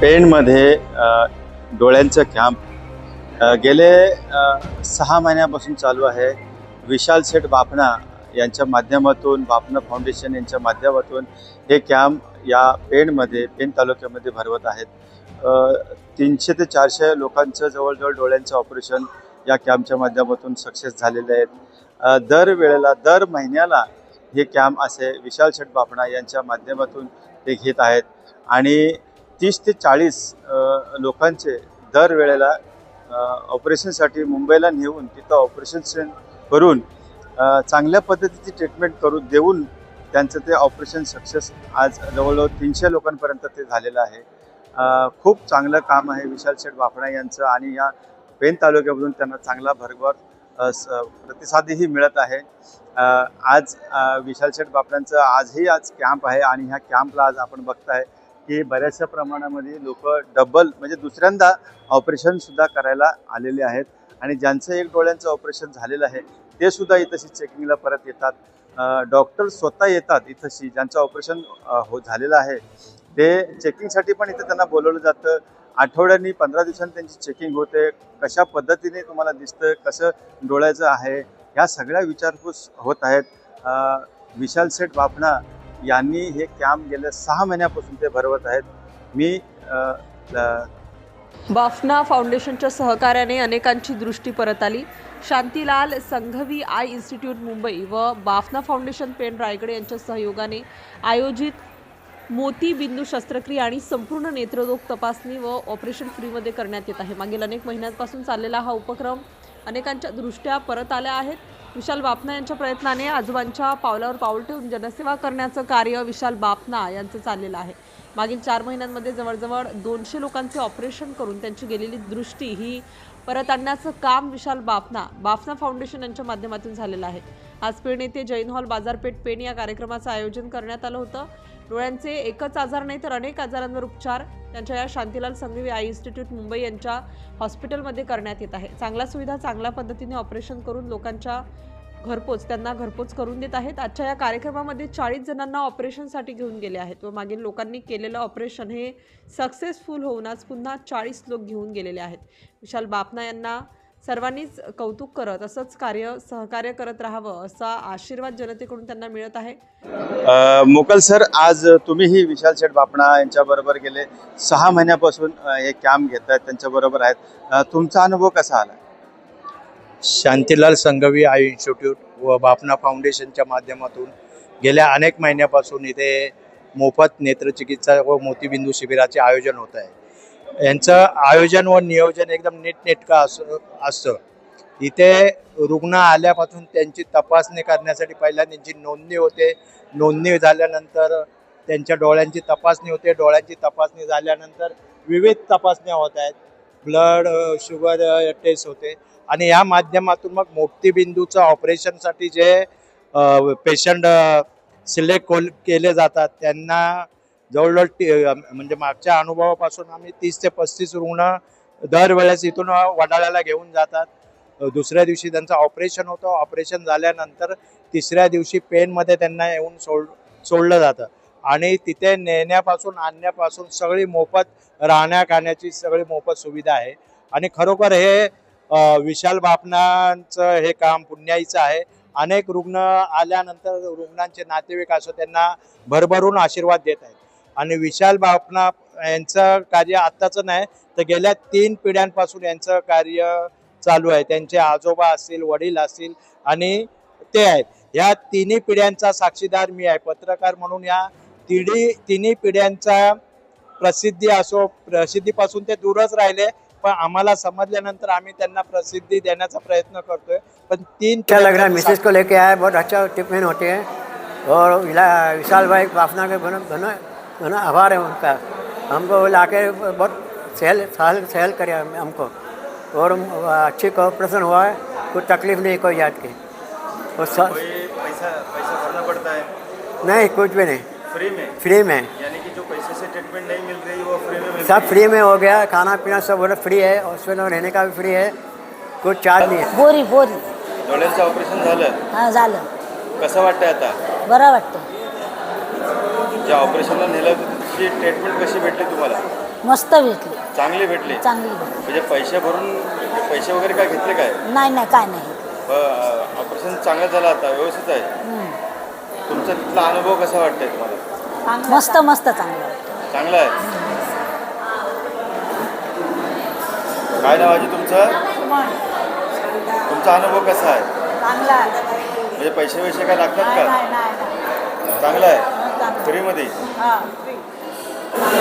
पेणमध्ये डोळ्यांचं camp गेले सहा महिन्यापासून चालू आहे. विशाल सेठ बापणा यांच्या माध्यमातून बापणा फाउंडेशन यांच्या माध्यमातून हे कॅम्प या पेणमध्ये पेण तालुक्यामध्ये भरवत आहेत. तीनशे ते चारशे लोकांचं जवळजवळ डोळ्यांचं ऑपरेशन या कॅम्पच्या माध्यमातून सक्सेस झालेले आहेत दर वेळेला दर महिन्याला हे कॅम्प असे विशाल शेठ बापणा यांच्या माध्यमातून ते घेत आहेत. आणि तीस ते चाळीस लोकांचे दर वेळेला ऑपरेशनसाठी मुंबईला नेऊन तिथं ऑपरेशन करून चांगल्या पद्धतीची ट्रीटमेंट करून देऊन त्यांचं ते ऑपरेशन सक्सेस आज जवळजवळ तीनशे लोकांपर्यंत ते झालेलं आहे. खूप चांगलं काम आहे विशाल शेठ बाफणा यांचं आणि या पेन तालुक्यामधून त्यांना चांगला भरभर स- प्रतिसादही मिळत आहे. आज विशाल शेठ बापड्यांचं आजही आज कॅम्प आहे आणि ह्या कॅम्पला आज आपण बघताय. की बऱ्याचशा प्रमाणामध्ये लोक डबल म्हणजे दुसऱ्यांदा ऑपरेशनसुद्धा करायला आलेले आहेत. आणि ज्यांचं एक डोळ्यांचं ऑपरेशन झालेलं आहे ते सुद्धा इथंशी चेकिंगला परत येतात. डॉक्टर स्वतः येतात इथंशी ज्यांचं ऑपरेशन हो झालेलं आहे ते चेकिंगसाठी पण इथं त्यांना बोलवलं जातं. आठवड्यांनी पंधरा दिवसांनी त्यांची चेकिंग होते. कशा पद्धतीने तुम्हाला दिसतं कसं डोळ्याचं आहे ह्या सगळ्या विचारपूस होत आहेत. विशाल सेट बाफणा यांनी हे कॅम्प गेल्या सहा महिन्यापासून ते भरवत आहेत. मी बाफना फाउंडेशनच्या सहकार्याने अनेकांची दृष्टी परत आली. शांतीलाल संघवी आय इन्स्टिट्यूट मुंबई व बाफना फाउंडेशन पेन रायगड यांच्या सहयोगाने आयोजित मोती बिंदू शस्त्रक्रिया आणि संपूर्ण नेत्ररोग तपासणी व ऑपरेशन फ्रीमध्ये करण्यात येत आहे. मागील अनेक महिन्यांपासून चाललेला हा उपक्रम अनेकांच्या दृष्ट्या परत आल्या आहेत विशाल बापना यांच्या प्रयत्नाने आजोबांच्या पावलावर पाऊल ठेवून जनसेवा करण्याचं कार्य विशाल बापना यांचं चाललेलं आहे. मागील चार महिन्यांमध्ये जवळजवळ दोनशे लोकांचे ऑपरेशन करून त्यांची गेलेली दृष्टी ही परत आणण्याचं काम विशाल बापना बापना फाउंडेशन यांच्या माध्यमातून झालेलं आहे. आज पेण येथे जैन हॉल बाजारपेठ पेण या कार्यक्रमाचं आयोजन करण्यात आलं होतं. डोळ्यांचे एकच आजार नाही तर अनेक आजारांवर उपचार त्यांच्या या शांतीलाल संघवी आय इन्स्टिट्यूट मुंबई यांच्या हॉस्पिटलमध्ये करण्यात येत आहे. चांगल्या सुविधा चांगल्या पद्धतीने ऑपरेशन करून लोकांच्या घरपोच त्यांना घरपोच करून देत आहेत. आजच्या या कार्यक्रमामध्ये चाळीस जणांना ऑपरेशनसाठी घेऊन गेले आहेत व मागील लोकांनी केलेलं ऑपरेशन हे सक्सेसफुल होऊन आज पुन्हा चाळीस लोक घेऊन गेलेले आहेत. विशाल बापना यांना सर्वांनीच कौतुक करत असंच कार्य सहकार्य करत राहावं असा आशीर्वाद जनतेकडून त्यांना मिळत आहे. मोकल सर आज तुम्हीही विशाल शेठ बापणा यांच्याबरोबर गेले. सहा महिन्यापासून हे कॅम्प घेत आहेत त्यांच्याबरोबर आहेत. तुमचा अनुभव कसा आला? शांतीलाल संघवी आय इन्स्टिट्यूट व बापना फाउंडेशनच्या माध्यमातून गेल्या अनेक महिन्यापासून इथे मोफत नेत्रचिकित्सा व मोतीबिंदू शिबिराचे आयोजन होत आहे. यांचं आयोजन व नियोजन एकदम नीटनेटकं असं असतं. इथे रुग्ण आल्यापासून त्यांची तपासणी करण्यासाठी पहिल्या त्यांची नोंदणी होते. नोंदणी झाल्यानंतर त्यांच्या डोळ्यांची तपासणी होते. डोळ्यांची तपासणी झाल्यानंतर विविध तपासण्या होत आहेत. ब्लड शुगर टेस्ट होते. आणि या माध्यमातून मग मोतीबिंदूचं ऑपरेशनसाठी जे पेशंट सिलेक्ट कोल केले जातात त्यांना जवळजवळ टी- म्हणजे मागच्या अनुभवापासून आम्ही तीस ते पस्तीस रुग्ण दरवेळेस इथून वडाळ्याला घेऊन जातात. दुसऱ्या दिवशी त्यांचं ऑपरेशन होतं. ऑपरेशन झाल्यानंतर तिसऱ्या दिवशी पेनमध्ये त्यांना येऊन सोड सोडलं जातं. आणि तिथे नेण्यापासून आणण्यापासून सगळी मोफत राहण्या खाण्याची सगळी मोफत सुविधा आहे. आणि खरोखर हे विशाल बापनांचं हे काम पुण्याईचं आहे. अनेक रुग्ण आल्यानंतर रुग्णांचे नातेवाईक असो त्यांना भरभरून आशीर्वाद देत आहेत. आणि विशाल बापना यांचं कार्य आत्ताचं नाही तर गेल्या तीन पिढ्यांपासून यांचं कार्य चालू आहे. त्यांचे आजोबा असतील वडील असतील आणि ते आहेत. ह्या तिन्ही पिढ्यांचा साक्षीदार मी आहे. पत्रकार म्हणून या तिन्ही तिन्ही पिढ्यांचा प्रसिद्धी असो प्रसिद्धीपासून ते दूरच राहिले पण आम्हाला समजल्यानंतर आम्ही त्यांना प्रसिद्धी देण्याचा प्रयत्न करतोय. पण तीन अच्छा लग रहा है? मिसेज को लेके बहुत अच्छा ट्रीटमेंट होते हैं। और विला- विशाल भाई पाफना के बना बना बना आभार है उनका। हमको लाके बहुत सहल सहल सहल करे हमको। और अच्छी ऑपरेशन हुआ है कोई तकलीफ़ नहीं कोई याद की। और स- पैसा पैसा भरना पड़ता है? नहीं कुछ भी नहीं। फ्री में? फ्री में। यानी कि जो पैसे से ट्रीटमेंट नहीं मिल रही वो फ्री में सब फ्री में हो गया खाना पीना सब वो फ्री है हॉस्पिटल में रहने का भी फ्री है कुछ चार्ज नहीं है। बोरी बोरी। डोळ्यांचं ऑपरेशन झालं? हा झालं। कसं वाटतंय आता? बरं वाटतं ज्या ऑपरेशनला नेलं डॉक्टरांची ट्रीटमेंट कशी भेटली तुम्हाला? मस्त भेटली. चांगली भेटली? चांगली भेटली. म्हणजे पैसे भरून पैसे वगैरे काय घेतले काय? नाही नाही काय नाही. ऑपरेशन चांगलं झालं आता व्यवस्थित आहे. हम्म. तुमचा तिथला अनुभव कसा वाटतंय तुम्हाला? मस्त मस्त चांगलं. चांगला आहे? काय नाव आहे तुमचं? तुमचा अनुभव कसा आहे? चांगलं आहे. म्हणजे पैसे वैसे काय लागतात का? नाही, नाही, नाही. चांगलं आहे. फ्रीमध्ये? हा.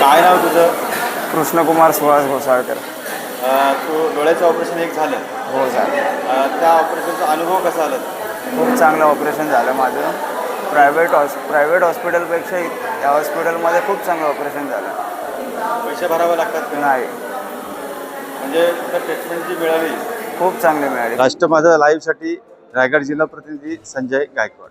काय नाव तुझं? कृष्णकुमार सुहास घोसाळकर अं, तू डोळ्याचं ऑपरेशन एक झालं. हो झालं. अं, त्या ऑपरेशनचा अनुभव कसा आला? खूप चांगलं ऑपरेशन झालं माझं. प्रायव्हेट हॉस प्रायव्हेट हॉस्पिटलपेक्षा या हॉस्पिटलमध्ये खूप चांगलं ऑपरेशन झालं. पैसे भरावे लागतात का? नाही. म्हणजे ट्रीटमेंट जी मिळाली. खूप चांगली मिळाली. राष्ट्र माझा लाईव्हसाठी रायगड जिल्हा प्रतिनिधी संजय गायकवाड.